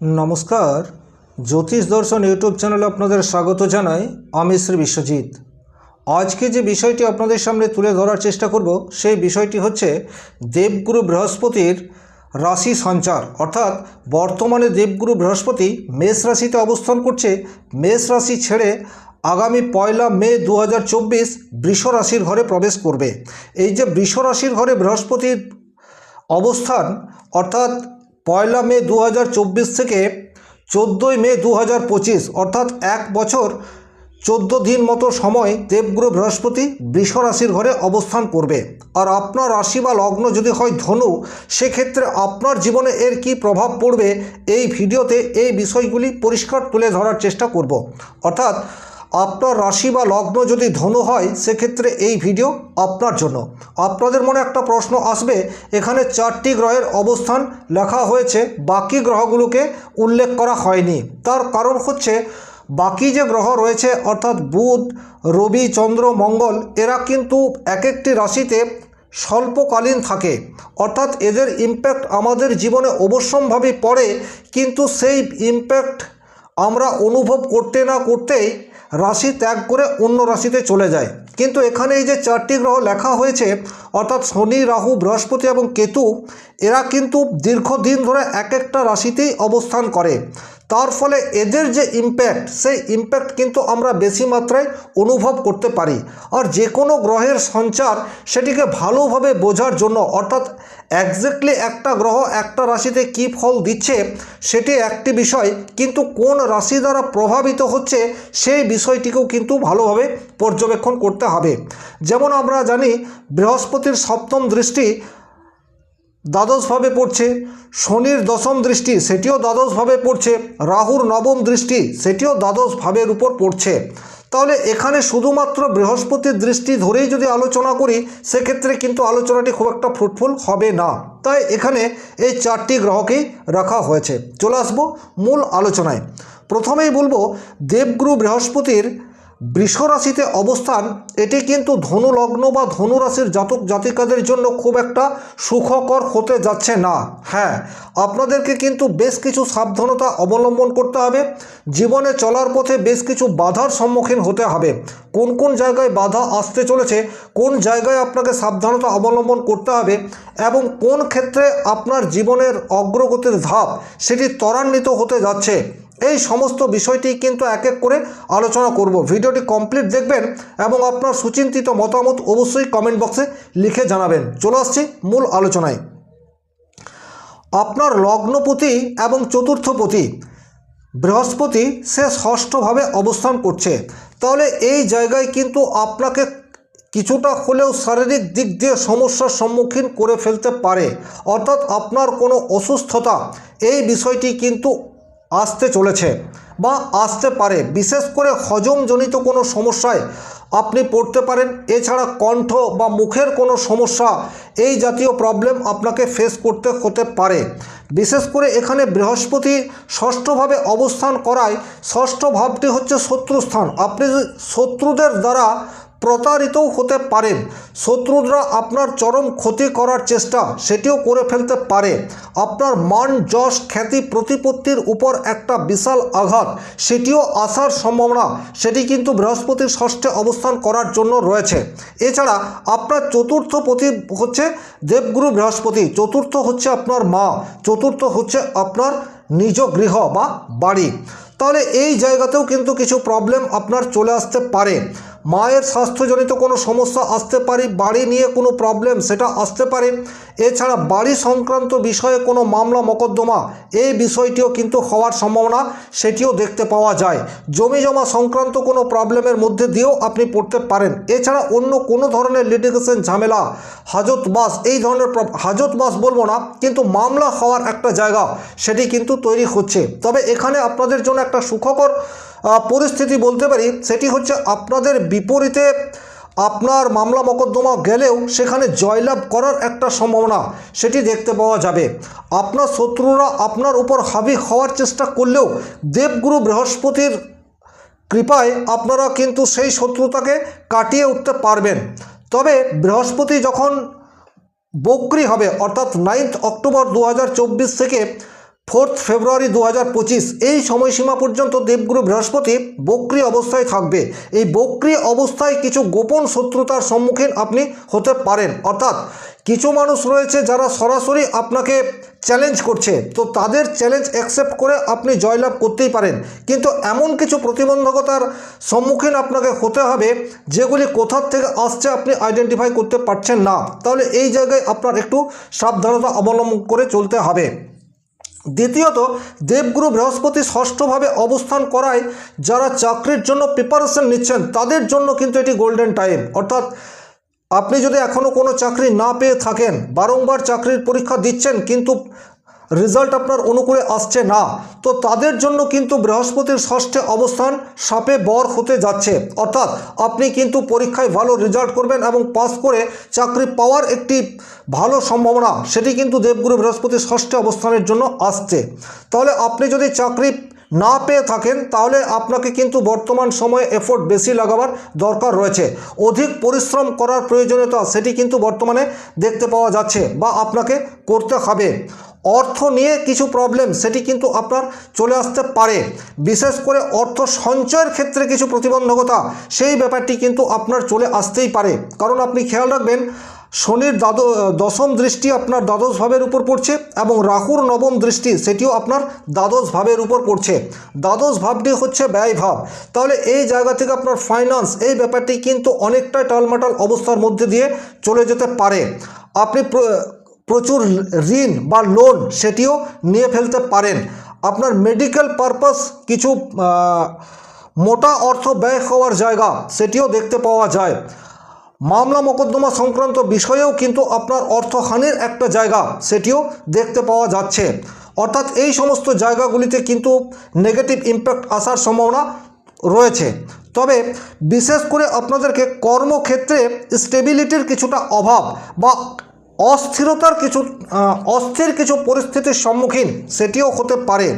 নমস্কার। জ্যোতিষ দর্শন ইউটিউব চ্যানেলে আপনাদের স্বাগত জানাই। আমি শ্রী বিশ্বজিৎ। আজকে যে বিষয়টি আপনাদের সামনে তুলে ধরার চেষ্টা করব, সেই বিষয়টি হচ্ছে দেবগুরু বৃহস্পতির রাশি সঞ্চার। অর্থাৎ বর্তমানে দেবগুরু বৃহস্পতি মেষ রাশিতে অবস্থান করছে। মেষ রাশি ছেড়ে আগামী পয়লা মে দু হাজার চব্বিশ বৃষ রাশির ঘরে প্রবেশ করবে। এই যে বৃষ রাশির ঘরে বৃহস্পতির অবস্থান, অর্থাৎ পয়লা মে দু হাজার চব্বিশ থেকে চোদ্দোই মে দু হাজার পঁচিশ, অর্থাৎ এক বছর চোদ্দ দিন মতো সময় দেবগুরু বৃহস্পতি বৃষ রাশির ঘরে অবস্থান করবে। আর আপনার রাশি বা লগ্ন যদি হয় ধনু, সেক্ষেত্রে আপনার জীবনে এর কি প্রভাব পড়বে এই ভিডিওতে এই বিষয়গুলি পরিষ্কার তুলে ধরার চেষ্টা করব। অর্থাৎ আপনার রাশি বা লগ্ন যদি ধনু হয়, সেক্ষেত্রে এই ভিডিও আপনার জন্য। আপনাদের মনে একটা প্রশ্ন আসবে, এখানে চারটি গ্রহের অবস্থান লেখা হয়েছে, বাকি গ্রহগুলোকে উল্লেখ করা হয়নি। তার কারণ হচ্ছে, বাকি যে গ্রহ রয়েছে, অর্থাৎ বুধ, রবি, চন্দ্র, মঙ্গল, এরা কিন্তু এক একটি রাশিতে স্বল্পকালীন থাকে। অর্থাৎ এদের ইম্প্যাক্ট আমাদের জীবনে অবশ্যম্ভাবী পড়ে, কিন্তু সেই ইম্প্যাক্ট আমরা অনুভব করতে না করতেই রাশি ত্যাগ করে অন্য রাশিতে চলে যায়। কিন্তু এখানে এই যে চারটি গ্রহ লেখা হয়েছে, অর্থাৎ শনি, রাহু, বৃহস্পতি এবং কেতু, এরা কিন্তু দীর্ঘদিন ধরে এক একটা রাশিতেই অবস্থান করে। তার ফলে এদের যে ইম্প্যাক্ট সেই ইম্প্যাক্ট কিন্তু আমরা বেশি মাত্রায় অনুভব করতে পারি। আর যে কোনো গ্রহের সঞ্চার সেটিকে ভালোভাবে বোঝার জন্য, অর্থাৎ একজ্যাক্টলি একটা গ্রহ একটা রাশিতে কি ফল দিচ্ছে, সেটি একটি বিষয়, কিন্তু কোন রাশি দ্বারা প্রভাবিত হচ্ছে, সেই বিষয়টিকেও কিন্তু ভালোভাবে পর্যবেক্ষণ করতে হবে। যেমন আমরা জানি, বৃহস্পতির সপ্তম দৃষ্টি দ্বাদশভাবে পড়ছে, শনির দশম দৃষ্টি সেটিও দ্বাদশভাবে পড়ছে, রাহুর নবম দৃষ্টি সেটিও দ্বাদশ ভাবের উপর পড়ছে। তাহলে এখানে শুধুমাত্র বৃহস্পতির দৃষ্টি ধরেই যদি আলোচনা করি, সেক্ষেত্রে কিন্তু আলোচনাটি খুব একটা ফ্রুটফুল হবে না। তাই এখানে এই চারটি গ্রহকেই রাখা হয়েছে। চলে আসব মূল আলোচনায়। প্রথমেই বলব, দেবগুরু বৃহস্পতির বৃষ রাশিতে অবস্থান, এটি কিন্তু ধনু লগ্ন বা ধনু রাশির জাতক জাতিকাদের জন্য খুব একটা সুখকর হতে যাচ্ছে না। হ্যাঁ আপনাদেরকে কিন্তু বেশ কিছু সাবধানতা অবলম্বন করতে হবে। জীবনে চলার পথে বেশ কিছু বাধার সম্মুখীন হতে হবে। কোন কোন জায়গায় বাধা আসতে চলেছে, কোন জায়গায় আপনাকে সাবধানতা অবলম্বন করতে হবে এবং কোন ক্ষেত্রে আপনার জীবনের অগ্রগতির ধাপ সেটি ত্বরান্বিত হতে যাচ্ছে। এই সমস্ত বিষয়টি কিন্তু এক এক করে আলোচনা করব। ভিডিওটি কমপ্লিট দেখবেন এবং আপনার সুচিন্তিত মতামত অবশ্যই কমেন্ট বক্সে লিখে জানাবেন। চলে আসছি মূল আলোচনায়। আপনার লগ্নপতি এবং চতুর্থপতি বৃহস্পতি সে ষষ্ঠভাবে অবস্থান করছে। তাহলে এই জায়গায় কিন্তু আপনাকে কিছুটা হলেও শারীরিক দিক দিয়ে সমস্যার সম্মুখীন করে ফেলতে পারে। অর্থাৎ আপনার কোনো অসুস্থতা, এই বিষয়টি কিন্তু আসতে চলেছে বা আসতে পারে। বিশেষ করে হজমজনিত কোনো সমস্যায় আপনি পড়তে পারেন। এছাড়া কণ্ঠ বা মুখের কোনো সমস্যা, এই জাতীয় প্রবলেম আপনাকে ফেস করতে হতে পারে। বিশেষ করে এখানে বৃহস্পতি ষষ্ঠভাবে অবস্থান করায় ষষ্ঠ ভাবটি হচ্ছে শত্রুস্থান। আপনি শত্রুদের দ্বারা প্রতারিতও হতে পারেন। শত্রুরা আপনার চরম ক্ষতি করার চেষ্টা, সেটিও করে ফেলতে পারে। আপনার মান, যশ, খ্যাতি, প্রতিপত্তির উপর একটা বিশাল আঘাত, সেটিও আসার সম্ভাবনা। সেটি কিন্তু বৃহস্পতির ষষ্ঠে অবস্থান করার জন্য রয়েছে। এছাড়া আপনার চতুর্থ পতি হচ্ছে দেবগুরু বৃহস্পতি, চতুর্থ হচ্ছে আপনার মা, চতুর্থ হচ্ছে আপনার নিজ গৃহ বা বাড়ি। তাহলে এই জায়গাতেও কিন্তু কিছু প্রবলেম আপনার চলে আসতে পারে। মায়ের স্বাস্থ্যজনিত কোনো সমস্যা আসতে পারে, বাড়ি নিয়ে কোনো প্রবলেম সেটা আসতে পারে। এছাড়া বাড়ি সংক্রান্ত বিষয়ে কোনো মামলা, মকদ্দমা, এই বিষয়টিও কিন্তু হওয়ার সম্ভাবনা, সেটিও দেখতে পাওয়া যায়। জমি জমা সংক্রান্ত কোনো প্রবলেমের মধ্যে দিয়েও আপনি পড়তে পারেন। এছাড়া অন্য কোনো ধরনের লিটিগেশন ঝামেলা, হাজত বাস, এই ধরনের হাজত বাস বলব না, কিন্তু মামলা হওয়ার একটা জায়গা, সেটি কিন্তু তৈরি হচ্ছে। তবে এখানে আপনাদের জন্য একটা সুখকর পরিস্থিতি বলতে পারি, সেটি হচ্ছে আপনাদের বিপরীতে আপনার মামলা মকদ্দমা গেলেও সেখানে জয়লাভ করার একটা সম্ভাবনা সেটি দেখতে পাওয়া যাবে। আপনার শত্রুরা আপনার উপর হাবি হওয়ার চেষ্টা করলেও দেবগুরু বৃহস্পতির কৃপায় আপনারা কিন্তু সেই শত্রুতাকে কাটিয়ে উঠতে পারবেন। তবে বৃহস্পতি যখন বক্রি হবে, অর্থাৎ নাইন্থ অক্টোবর দু হাজার চব্বিশ থেকে ফোর্থ ফেব্রুয়ারি দু হাজার পঁচিশ, এই সময়সীমা পর্যন্ত দেবগুরু বৃহস্পতি বক্রি অবস্থায় থাকবে। এই বক্রি অবস্থায় কিছু গোপন শত্রুতার সম্মুখীন আপনি হতে পারেন। অর্থাৎ কিছু মানুষ রয়েছে যারা সরাসরি আপনাকে চ্যালেঞ্জ করছে, তো তাদের চ্যালেঞ্জ অ্যাকসেপ্ট করে আপনি জয়লাভ করতেই পারেন। কিন্তু এমন কিছু প্রতিবন্ধকতার সম্মুখীন আপনাকে হতে হবে, যেগুলি কোথার থেকে আসছে আপনি আইডেন্টিফাই করতে পারছেন না। তাহলে এই জায়গায় আপনার একটু সাবধানতা অবলম্বন করে চলতে হবে। দ্বিতীয়ত, দেবগুরু বৃহস্পতি ষষ্ঠভাবে অবস্থান করায় যারা চাকরির জন্য প্রিপারেশন নিচ্ছেন, তাদের জন্য কিন্তু এটি গোল্ডেন টাইম অর্থাৎ, আপনি যদি এখনও কোনো চাকরি না পেয়ে থাকেন, বারংবার চাকরির পরীক্ষা দিচ্ছেন, কিন্তু রেজাল্ট আপনার অনুকূলে আসছে না। তো তাদের জন্য কিন্তু বৃহস্পতির ষষ্ঠে অবস্থান সাপে বর হতে যাচ্ছে। অর্থাৎ আপনি কিন্তু পরীক্ষায় ভালো রেজাল্ট করবেন এবং পাস করে চাকরি পাওয়ার একটি ভালো সম্ভাবনা, সেটি কিন্তু দেবগুরু বৃহস্পতির ষষ্ঠে অবস্থানের জন্য আসছে। তাহলে আপনি যদি চাকরি না পেয়ে থাকেন, তাহলে আপনাকে কিন্তু বর্তমান সময়ে এফোর্ট বেশি লাগাবার দরকার রয়েছে। অধিক পরিশ্রম করার প্রয়োজনীয়তা, সেটি কিন্তু বর্তমানে দেখতে পাওয়া যাচ্ছে বা আপনাকে করতে হবে। অর্থ নিয়ে কিছু প্রবলেম সেটি কিন্তু আপনার চলে আসতে পারে। বিশেষ করে অর্থ সঞ্চয়ের ক্ষেত্রে কিছু প্রতিবন্ধকতা, সেই ব্যাপারটি কিন্তু আপনার চলে আসতেই পারে। কারণ আপনি খেয়াল রাখবেন, শনির দ্বাদ, দশম দৃষ্টি আপনার দ্বাদশ ভাবের উপর পড়ছে এবং রাহুর নবম দৃষ্টি, সেটিও আপনার দ্বাদশ ভাবের উপর পড়ছে। দ্বাদশ ভাবটি হচ্ছে ব্যয় ভাব। তাহলে এই জায়গা থেকে আপনার ফাইন্যান্স এই ব্যাপারটি কিন্তু অনেকটাই টালমাটাল অবস্থার মধ্যে দিয়ে চলে যেতে পারে। আপনি প্রচুর ঋণ বা লোন সেটিও নিয়ে ফেলতে পারেন। আপনার মেডিকেল পারপাস কিছু মোটা অর্থ ব্যয় হওয়ার জায়গা সেটিও দেখতে পাওয়া যায়। মামলা মোকদ্দমা সংক্রান্ত বিষয়েও কিন্তু আপনার অর্থহানির একটা জায়গা সেটিও দেখতে পাওয়া যাচ্ছে। অর্থাৎ এই সমস্ত জায়গাগুলিতে কিন্তু নেগেটিভ ইম্প্যাক্ট আসার সম্ভাবনা রয়েছে। তবে বিশেষ করে আপনাদেরকে কর্মক্ষেত্রে স্টেবিলিটির কিছুটা অভাব বা অস্থিরতার কিছু অস্থির কিছু পরিস্থিতির সম্মুখীন সেটিও হতে পারে।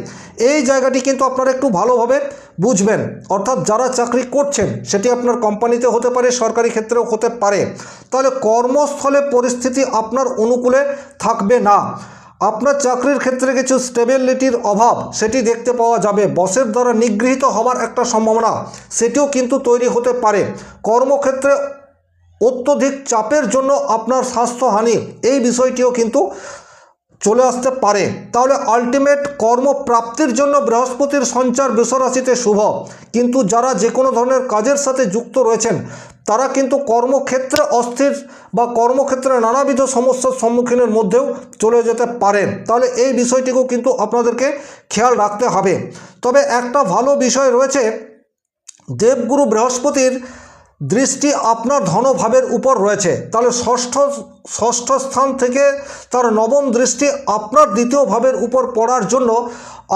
এই জায়গাটি কিন্তু আপনারা একটু ভালোভাবে বুঝবেন। অর্থাৎ যারা চাকরি করছেন, সেটি আপনার কোম্পানিতে হতে পারে, সরকারি ক্ষেত্রেও হতে পারে। তাহলে কর্মস্থলে পরিস্থিতি আপনার অনুকূলে থাকবে না। আপনার চাকরির ক্ষেত্রে কিছু স্টেবিলিটির অভাব, সেটি দেখতে পাওয়া যাবে। বসের দ্বারা নিগৃহীত হবার একটা সম্ভাবনা, সেটিও কিন্তু তৈরি হতে পারে। কর্মক্ষেত্রে অত্যধিক চাপের জন্য আপনার স্বাস্থ্যহানি, এই বিষয়টিও কিন্তু চলে আসতে পারে। তাহলে আলটিমেট কর্মপ্রাপ্তির জন্য বৃহস্পতির সঞ্চার বৃষরাশিতে শুভ। কিন্তু যারা যে কোনো ধরনের কাজের সাথে যুক্ত রয়েছেন, তারা কিন্তু কর্মক্ষেত্রে অস্থির বা কর্মক্ষেত্রে নানাবিধ সমস্যার সম্মুখীনের মধ্যেও চলে যেতে পারেন তাহলে এই বিষয়টিকেও কিন্তু আপনাদেরকে খেয়াল রাখতে হবে। তবে একটা ভালো বিষয় রয়েছে, দেবগুরু বৃহস্পতির দৃষ্টি আপনার ধনভাবের উপর রয়েছে। তাহলে ষষ্ঠ ষষ্ঠ স্থান থেকে তার নবম দৃষ্টি আপনার দ্বিতীয় ভাবের উপর পড়ার জন্য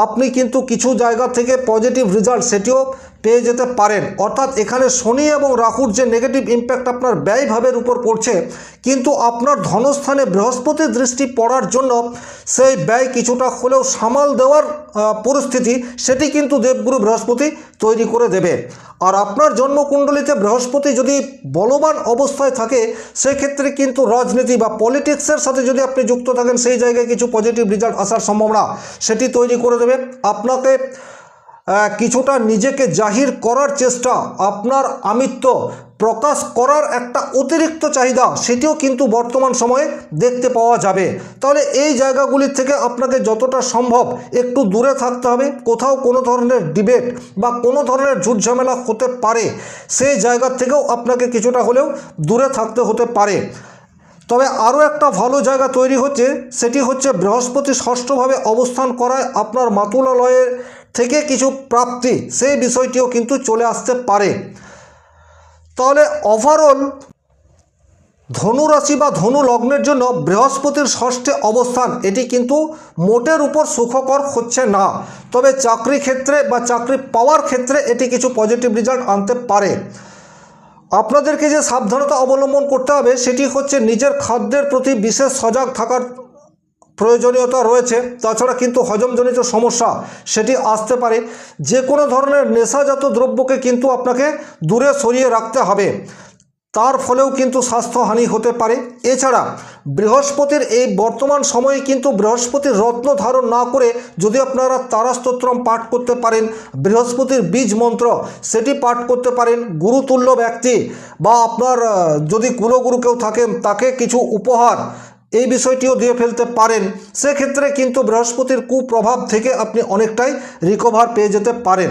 আপনি কিন্তু কিছু জায়গা থেকে পজিটিভ রেজাল্ট সেটিও পেয়ে যেতে পারেন। অর্থাৎ এখানে শনি এবং রাহুর যে নেগেটিভ ইম্প্যাক্ট আপনার ব্যয় ভাবের উপর পড়ছে, কিন্তু আপনার ধনস্থানে বৃহস্পতির দৃষ্টি পড়ার জন্য সেই ব্যয় কিছুটা হলেও সামাল দেওয়ার পরিস্থিতি সেটি কিন্তু দেবগুরু বৃহস্পতি তৈরি করে দেবে। আর আপনার জন্মকুণ্ডলিতে বৃহস্পতি যদি বলবান অবস্থায় থাকে, সেক্ষেত্রে কিন্তু রাজনীতি বা পলিটিক্সের সাথে যদি আপনি যুক্ত থাকেন, সেই জায়গায় কিছু পজিটিভ রেজাল্ট আসার সম্ভাবনা সেটি তৈরি করে দেবে। আপনাকে কিছুটা নিজেকে জাহির করার চেষ্টা, আপনার আমিত্ব প্রকাশ করার একটা অতিরিক্ত চাহিদা, সেটিও কিন্তু বর্তমান সময়ে দেখতে পাওয়া যাবে। তাহলে এই জায়গাগুলির থেকে আপনাকে যতটা সম্ভব একটু দূরে থাকতে হবে। কোথাও কোনো ধরনের ডিবেট বা কোনো ধরনের ঝুটঝামেলা হতে পারে। সেই জায়গা থেকেও আপনাকে কিছুটা হলেও দূরে থাকতে হতে পারে। তবে আরও একটা ভালো জায়গা তৈরি হচ্ছে, সেটি হচ্ছে বৃহস্পতি ষষ্ঠভাবে অবস্থান করায় আপনার মাতুলালয়ের থেকে কিছু প্রাপ্তি, সেই বিষয়টিও কিন্তু চলে আসতে পারে। তাহলে ওভারঅল ধনুরাশি বা ধনু লগ্নের জন্য বৃহস্পতির ষষ্ঠে অবস্থান, এটি কিন্তু মোটের উপর সুখকর হচ্ছে না। তবে চাকরি ক্ষেত্রে বা চাকরি পাওয়ার ক্ষেত্রে এটি কিছু পজিটিভ রেজাল্ট আনতে পারে। আপনাদেরকে যে সাবধানতা অবলম্বন করতে হবে, সেটি হচ্ছে নিজের খাদ্যের প্রতি বিশেষ সজাগ থাকার প্রয়োজনীয়তা রয়েছে। তাছাড়া কিন্তু হজমজনিত সমস্যা, সেটি আসতে পারে। যে কোনো ধরনের নেশাজাত দ্রব্যকে কিন্তু আপনাকে দূরে সরিয়ে রাখতে হবে। তার ফলেও কিন্তু স্বাস্থ্যহানি হতে পারে। এছাড়া বৃহস্পতির এই বর্তমান সময়ে কিন্তু বৃহস্পতির রত্ন ধারণ না করে যদি আপনারা তারাস্তোত্রম পাঠ করতে পারেন, বৃহস্পতির বীজ মন্ত্র সেটি পাঠ করতে পারেন, গুরুতুল্য ব্যক্তি বা আপনার যদি কুলগুরু কেউ থাকেন, তাকে কিছু উপহার এই বিষয়টিও দিয়ে ফেলতে পারেন। সেক্ষেত্রে কিন্তু বৃহস্পতির কুপ্রভাব থেকে আপনি অনেকটাই রিকভার পেয়ে যেতে পারেন।